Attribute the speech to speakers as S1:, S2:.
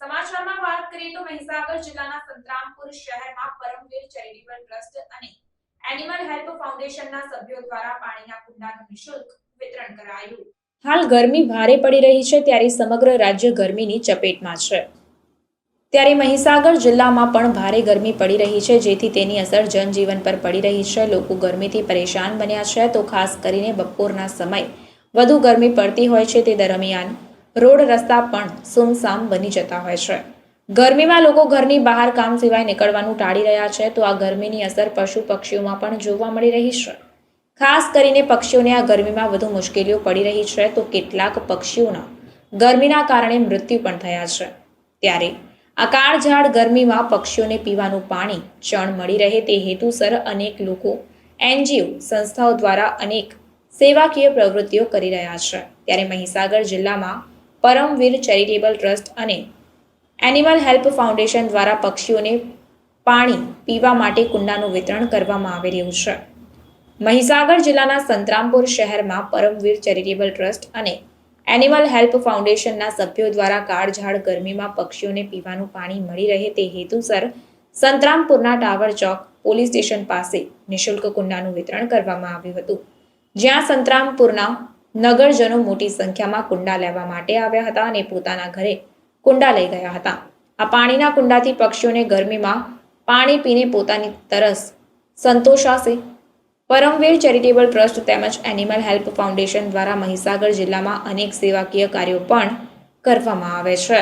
S1: સમાચારમાં વાત કરીએ તો મહીસાગર જિલ્લાના સંતરામપુર શહેરમાં પરમવીર ચેરિટેબલ ટ્રસ્ટ અને એનિમલ હેલ્પ ફાઉન્ડેશનના સભ્યો દ્વારા પાણીના કુંડાનું નિશુલ્ક વિતરણ કરાયું. હાલ ગરમી ભારે પડી રહી છે ત્યારે સમગ્ર રાજ્ય ગરમીની ચપેટમાં છે. ત્યારે મહીસાગર જિલ્લામાં પણ ભારે ગરમી પડી રહી છે, જેથી તેની અસર જનજીવન પર પડી રહી છે. લોકો ગરમીથી પરેશાન બન્યા છે તો ખાસ કરીને બપોરના સમય વધુ ગરમી પડતી હોય છે તે દરમિયાન રોડ રસ્તા પણ સુમસામ બની જતા હોય છે. ગરમીમાં લોકો ઘરની બહાર કામ સિવાય નીકળવાનું ટાળી રહ્યા છે તો આ ગરમીની અસર પશુ પક્ષીઓમાં પણ જોવા મળી રહી છે. ખાસ કરીને પક્ષીઓને આ ગરમીમાં વધુ મુશ્કેલીઓ પડી રહી છે તો કેટલાક પક્ષીઓના ગરમીના કારણે મૃત્યુ પણ થયા છે. ત્યારે આ કાળઝાળ ગરમીમાં પક્ષીઓને પીવાનું પાણી, ચણ મળી રહે તે હેતુસર અનેક લોકો, એનજીઓ, સંસ્થાઓ દ્વારા અનેક સેવાકીય પ્રવૃત્તિઓ કરી રહ્યા છે. ત્યારે મહીસાગર જિલ્લામાં પરમવીર ચેરિટેબલ ટ્રસ્ટ અને એનિમલ હેલ્પ ફાઉન્ડેશન દ્વારા પક્ષીઓને પાણી પીવા માટે કુંડાનું વિતરણ કરવામાં આવી રહ્યું છે. મહીસાગર જિલ્લાના સંતરામપુર શહેરમાં પરમવીર ચેરિટેબલ ટ્રસ્ટ અને એનિમલ હેલ્પ ફાઉન્ડેશનના સભ્યો દ્વારા કાળઝાળ ગરમીમાં પક્ષીઓને પીવાનું પાણી મળી રહે તે હેતુસર સંતરામપુરના ટાવર ચોક પોલીસ સ્ટેશન પાસે નિઃશુલ્ક કુંડાનું વિતરણ કરવામાં આવ્યું હતું. જ્યાં સંતરામપુરના નગરજનો મોટી સંખ્યામાં કુંડા લેવા માટે આવ્યા હતા અને પોતાના ઘરે કુંડા લઈ ગયા હતા. આ પાણીના કુંડાથી પક્ષીઓને ગરમીમાં પાણી પીને પોતાની તરસ સંતોષાશે. પરમવીર ચેરિટેબલ ટ્રસ્ટ તેમજ એનિમલ હેલ્પ ફાઉન્ડેશન દ્વારા મહીસાગર જિલ્લામાં અનેક સેવાકીય કાર્યો પણ કરવામાં આવે છે.